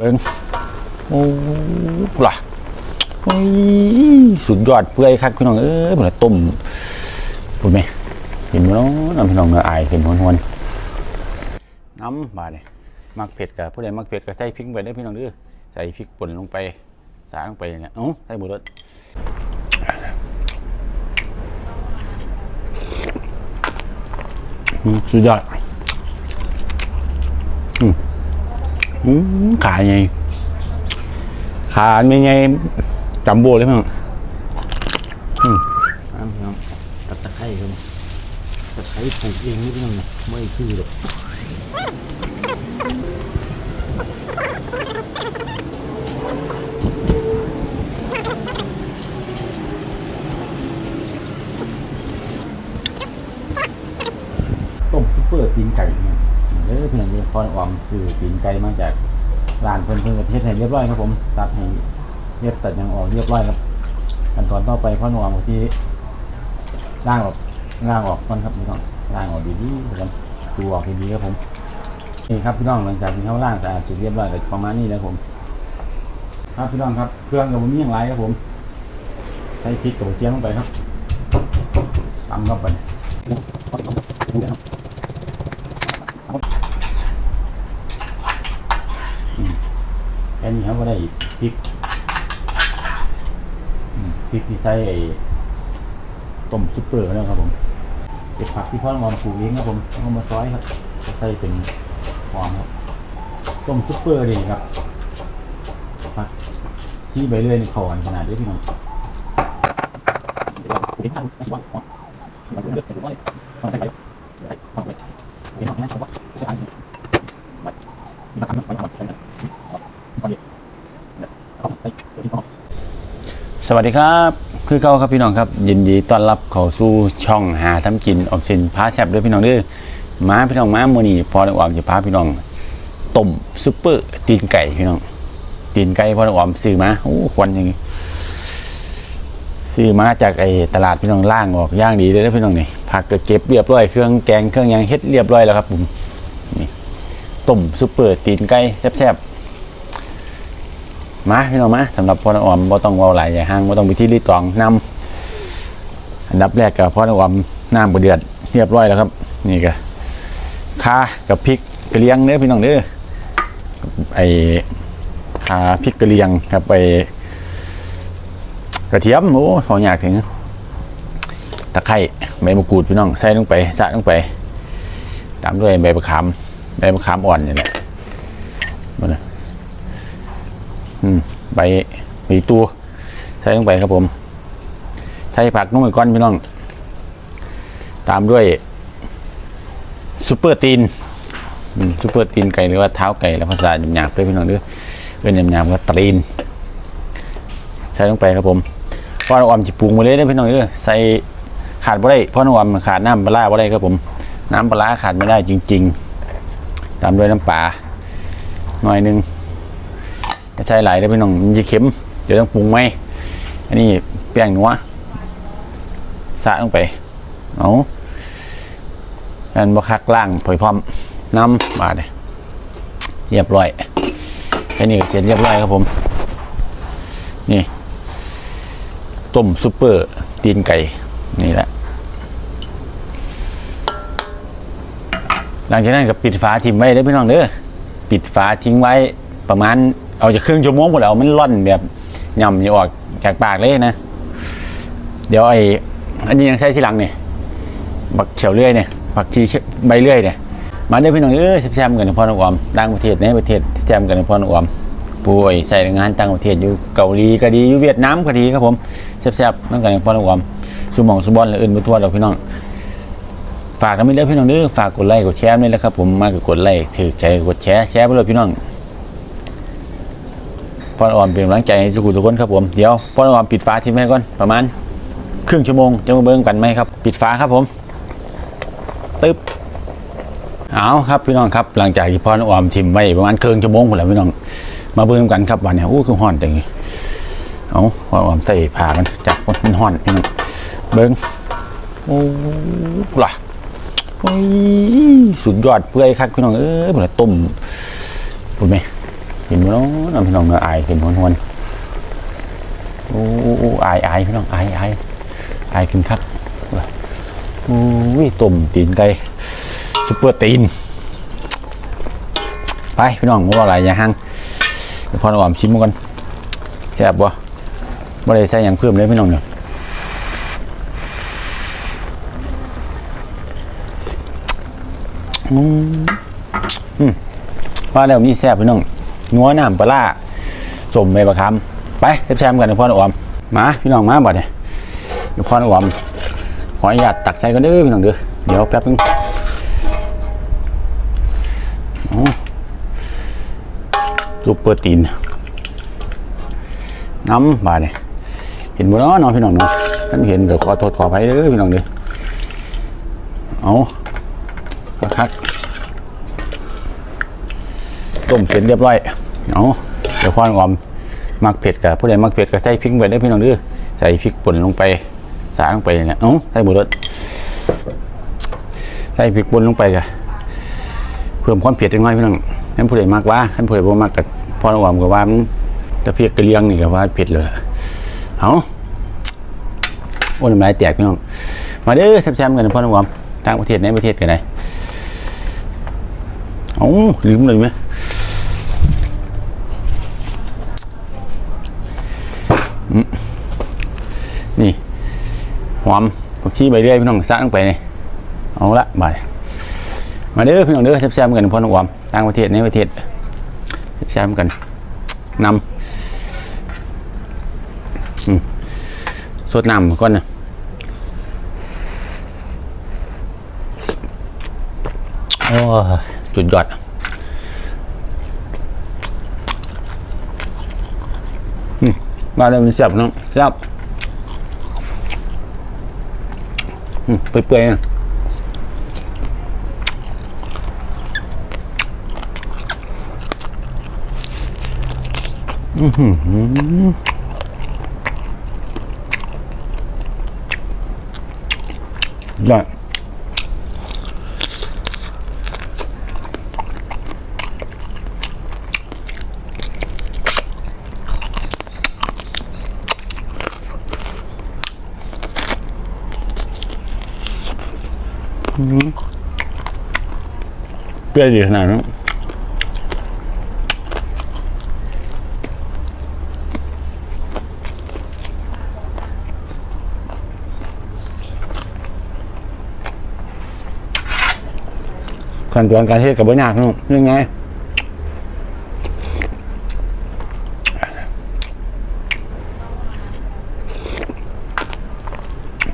เบิ้งโอ้ล่ะโอ้ยสุดยอดเปื่อยคักพี่น้องเอ้ยเหมือนต้มพูดไหมเห็นไหมน้องน้ำพี่น้องเนื้ออายเห็นหวนๆน้ำบาดเนี่ยมักเผ็ดกับผู้ใดมักเผ็ดก็ใส่พริกไปได้พี่น้องเด้อใส่พริกป่นลงไปสาลงไปเนี่ยเอ้าใส่หมดเลยสุดยอดอืม ขาไงขาไม่ไงจำโบ้เลยมั้งตัดตะตะไคร้ครับตะไคร้ปลูกเองนี่พี่น้องนะไม่คือหรอกต้มซุปเปอร์ตีนไก่เนี่ยเด้อพี่น้องเนี่ยพ อออมคือตีนไก่มาจากร้านเพิ่นเพิ่นประเทศไทยเรียบร้อยครับผม ตัดให้เรียบตัดยังออกเรียบร้อยครับขั้นตอนต่อไปพ่อหนุ่มที่ล่างออกล่างออกก่อนครับพี่น้องล่างออกดีๆครับดูออกดีๆครับผมนี่ครับพี่น้องหลังจากที่เขาล่างสะอาดเสร็จเรียบร้อยก็ประมาณนี้แล้วผม ครับพี่น้องครับเครื่องกับมมีอย่างไรครับผมใส่พริกกับเทียมลงไปครับตำเข้าไปอืมแค่นี้ครับก็ได้พริกพริกที่ใส่ต้มซุปเปอร์แล้วครับผมเก็บผักที่พ่อมาปลูกเองครับผมเอามาซอยครับใส่เป็นหอมครับต้มซุปเปอร์นี่ครับผักที่ใบเลื่อยในคอนขนาดนี้พี่น้อง สวัสดีครับ คือเก้าครับพี่น้องครับ ยินดีต้อนรับเข้าสู่ช่องหาทำกินออมสินพาแซบด้วยพี่น้องด้อมาพี่น้องมาโมนี่พอได้ออกจะพาพี่น้องต้มซุปเปอร์ตีนไก่พี่น้องตีนไก่พอได้ออมซื้อมาโอ้ควันยังงี้ซื้อมาจากไอ้ตลาดพี่น้องล่างออกย่างดีเลยนะพี่น้องนี่ผักก็เก็บเรียบร้อยเครื่องแกงเครื่องยังเฮ็ดเรียบร้อยแล้วครับผมนี่ต้มซุปเปอร์ตีนไก่แซ่บ มาพี่น้องมาสำหรับพอได้ออมบ่ต้องเว้าหลายอย่าห่างบ่ต้องไปที่รีตองนำอันดับแรกก็พอได้ออมน้ำบ่เดือดเรียบร้อยแล้วครับ นี่ก็ข่ากับพริกกระเลียงเด้อพี่น้องเด้อไอขาพริกกระเลียงครับไปกระเทียมโอ้พออยากถึงตะไคร้ใบมะกรูดพี่น้องใส่ลงไปสะลงไป ตามด้วยใบมะขามใบมะขามอ่อนนี่แหละมันนะ อืมใบใบตัวใส่ลงไปครับผมใส่ผักนุ่มก้อนพี่น้อง ตามด้วยซุปเปอร์ตีนซุปเปอร์ตีนไก่หรือว่าเท้าไก่แล้วภาษาหยาบๆเลยพี่น้องด้อเป็นหยำๆก็ตรีน ใส่ลงไปครับผมเพราะน้ำออมจะปรุงมาเลยนะพี่น้องเออใส่ขาดบ่ได้เพราะน้ำออมขาดน้ำปลาร้าบ่ได้ครับผม น้ำปลาขาดไม่ได้จริง ๆ ตามด้วยน้ำปลาหน่อยหนึง จะใช้หลายแล้วพี่น้องมันจะเค็ม เดี๋ยวต้องปรุงไหมอันนี้แป้งนัวสะลงไป เอาอันบะคักล่างผอยพร้อมน้ำมาเลยเรียบร้อยแค่นี้ก็เสร็จเรียบร้อยครับผม นี่ต้มซุปเปอร์ตีนไก่ นี่แหละ หลังจากนั้นก็ปิดฝาทิ้งไว้เด้อพี่น้องเด้อปิดฝาทิ้งไว้ประมาณ เอาจะครึ่งชั่วโมงหมดแล้วมันร่อนแบบย่ำอยู่ออกจากปากเลยนะ เดี๋ยวไอ้อันนี้ยังใช้ที่หลังเนี่ยบักเขียวเลื่อยเนี่ยบักชีใบเลื่อยเนี่ยมาเด้พี่น้องเอ้ยแซมกันในพ่อหนุ่มต่างประเทศในประเทศแซมกันในพ่อหนุ่มป่วยใส่งานต่างประเทศอยู่เกาหลีก็ดีอยู่เวียดนามก็ดีครับผมแซ่บๆนั่นกันในพ่อหนุ่มสุมองสุบอลและอื่นไปทั่วเราพี่น้องฝากกันไม่เด้อพี่น้องเด้อฝากกดไลค์กดแชร์ด้วยนะครับผมมากกดไลค์ถือใจกดแชร์แชร์ไปเลยพี่น้อง พ่อหนุ่มเป็นกำลังใจให้ทุกคนทุกคนครับผมเดี๋ยวพ่อหนุ่มปิดฝาทิ้งไว้ก่อนประมาณครึ่งชั่วโมงจะมาเบิ่งกันไหมครับ ปิดฝาครับผมตึ๊บเอาครับพี่น้องครับหลังจากที่พ่อน้องอมทิมไว้ประมาณครึ่งชั่วโมงหมดแล้วพี่น้องมาเบิ่งกันครับวันนี้อู้คือห่อนจังเลยเอาพ่อน้องอมใส่ผ้ามันจับมันห่อนพี่น้องเบิ่งโอ้ล่ะโอ้ยสุดยอดเปื่อยคักพี่น้องเอ้ยเหมือนต้มพูดไหม เห็นมั้ยน้องน้องพี่น้องเนื้อายเห็นหวนหวนโอ้อ้โอ้อายอายพี่น้องอายอายอายกินคักโอ้ยต้มตีนไก่ซุปเปอร์ตีน ไปพี่น้องมัวอะไรอย่าห่างเดี๋ยวพอเราอมชิมกันแซ่บบ่บ่ได้ใส่หยังเพิ่มเลยพี่น้องเนี่ยอืมว่าแล้วมีแซ่บพี่น้อง นัวน้ำปลาร้าสมใบมะขามไปแซ่บๆกันพ่อเราออมมาพี่น้องมาบ่เนี่ยเดี๋ยวพ่อเราอมขออนุญาตตักใส่กันเด้อพี่น้องเด้อเดี๋ยวแป๊บนึงซุปเปอร์ตีนน้ำบาเนี่ยเห็นบ่เนาะน้องพี่น้องเนาะท่านเห็นเดี๋ยวขอโทษขออภัยเด้อพี่น้องเด้อเอาคักๆ ต้มเสร็จเรียบร้อยเอาเดี๋ยวพ่อนอมมักเผ็ดกับผู้ใดมักเผ็ดก็ใส่พริกไปเด้พี่น้องเด้อใส่พริกป่นลงไปสาลงไปเนี่ยเอ้าใส่หมดเลยใส่พริกป่นลงไปกะเพิ่มความเผ็ดจังน้อยพี่น้องท่านผู้ใดมากว่าท่านผู้ใดบ่มากกับพอระหว่างกับว่ามันตะเพียกกระเลียงนี่กับว่าเผ็ดเลยเอาโอ้ยน้ำลายแตกพี่น้องมาเด้อแซมๆกันพ่อระหว่างต่างประเทศในประเทศกันไหนเอาลืมเลยไหมอืมนี่ หอมผักชีใบเรื่อยพี่น้องซะลงไปนี่เอาละบามาเด้อพี่น้องเด้อแซ่บๆกันพ่อน้องออมต่างประเทศในประเทศแซ่บๆกันนำสดน้ำก่อนนะโอ้จุดยอดมาเริ่มนแซ่บน้องแซ่บอืม เปื่อยๆนะยอดอืม เปรี้ยวดีขนาดนั้นขั้นตอนการเทศกับบ่ยากเนาะยังไง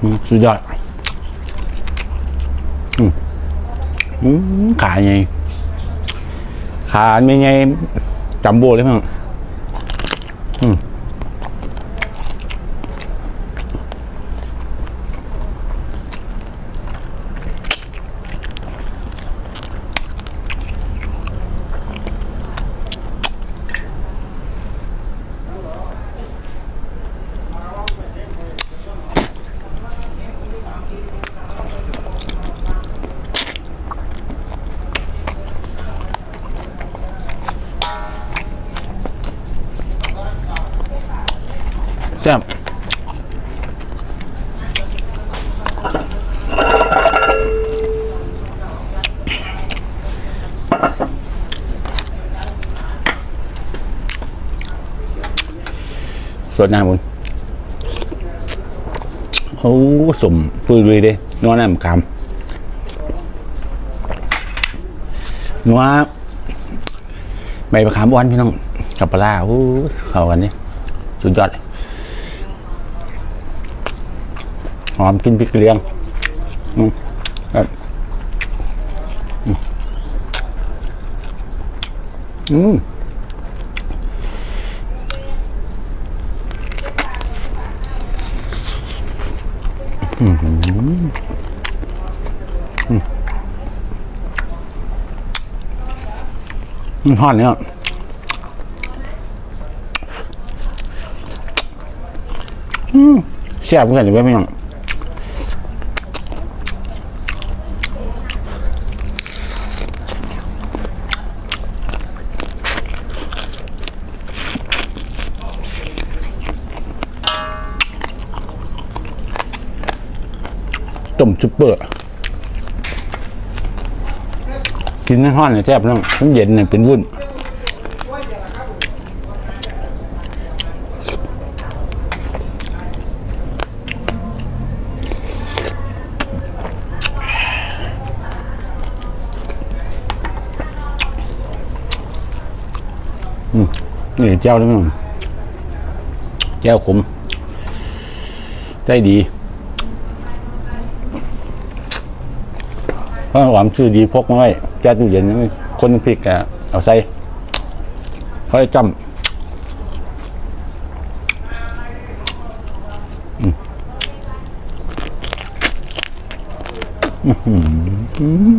อืมสุดยอดอืมอืม ขาไงขาไม่ไงจัมโบ้เลยมั้งอืม แซ่บสดน้ำบุญโอ้สมปืนเลยเด้นัวน้ำขามนัวใบมะขามอ่อนพี่น้องกับปลาโอ้เข้ากันนี่สุดยอดเลย หอมกินพริกเลี้ยงอืมอืมอืมอืมอืมอืมอืมทอดเนี่ยอืมแซ่บเหมือนกันเลยเว้ยพี่น้อง ต้มซุปเปอร์ กินในห้อนเนี่ยแซ่บน้องมันเย็นเนี่ยเป็นวุ่นนี่เจ้าด้วยมั้งเจ้าขมใจดี เพราะหวามชื่อดีพกมาไว้แก้ตู้เย็นนะคนพริกอะเอาใส่เขาจะจำอืม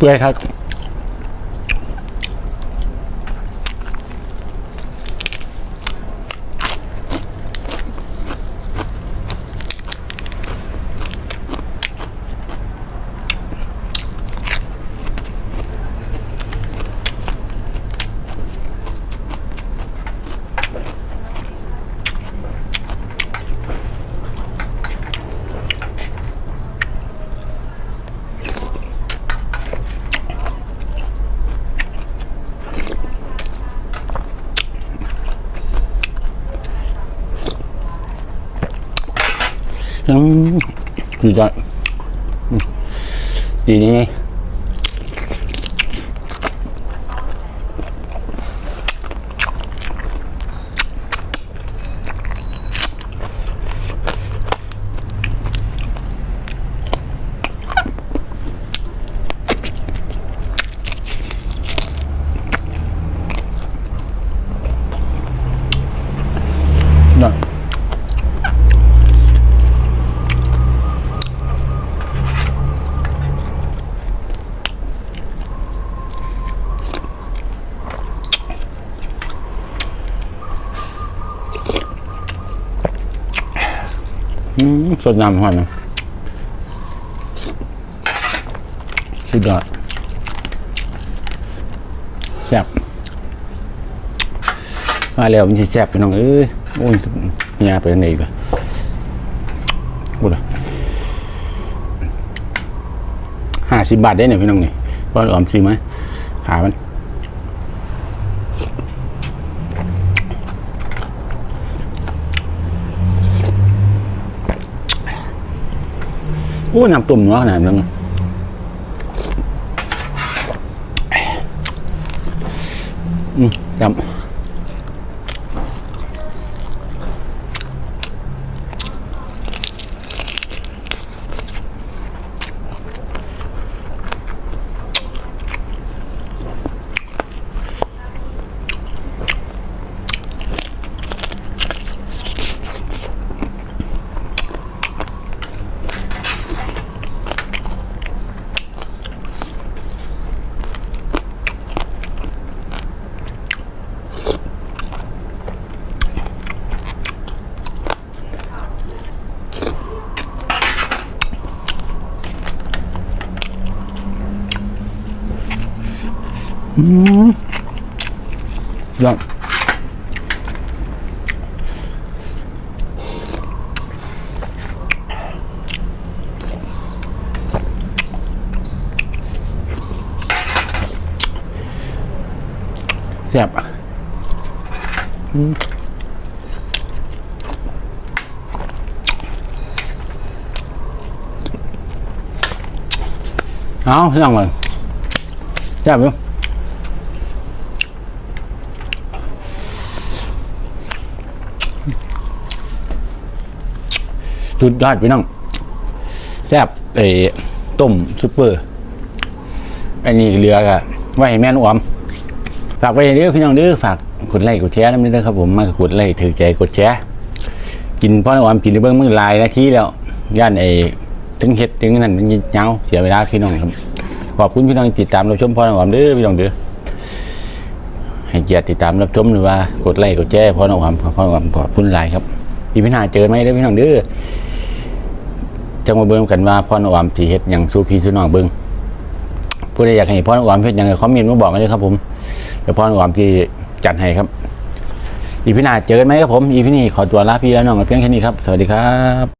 เปื่อยครับ อืมคือจะดีนี่ะ อืมส ดน้ำหอยนะสุดยอดแซ่บมาแล้วมันจะแซ่บไปน้องเอ้ยโอ้ยเฮียไปไหนอีกล่ะกูละห้าสิบบาทได้เนี่ยพี่น้องเนี่พอออมซื้อไหมขามัน อ้น้ำตุ่มเนัวขนาดนั้นอืมจำ อืมยอดแซ่บเอาพี่น้องเลยแซ่บอยู่ สุดยอดพี่น้องแซ่บเอต้มซุปเปอร์อันนี้เรือก็ไว้ให้แม่นอวมฝากไว้เด้อพี่น้องเด้อฝากกดไลค์กดแชร์น้ำนี้ด้วยครับผมมากดไลค์ถือใจกดแชร์กินพ่อน้อมกินในเบื้องมือลายนาทีแล้วย่านไอ้ถึงเห็ดถึงนั่นมันยิงเงาเสียเวลาพี่น้องครับขอบคุณพี่น้องติดตามรับชมพ่อน้อมเด้อพี่น้องเด้อให้เกียรติติดตามรับชมหรือว่ากดไลค์กดแชร์พ่อน้อมพ่อน้อมขอบคุณหลายครับอีพี่นาเจอไหมเด้อพี่น้องเด้อ จะมาเบิ่งกันว่าพ่อน้อมสีเฮ็ดอย่างสู้พี่สู้น้องเบิ่งผู้ใดอยากให้พ่อหวามเฮ็ดอย่างไรคอมเมนต์มาบอกกันเลยครับ ผมเดี๋ยวพ่อหวานพี่จัดให้ครับ อีพีหน้าเจอกันไหมครับผม อีพีนี้ขอตัวลาพี่แล้วน้องกันเพียงแค่นี้ครับ สวัสดีครับ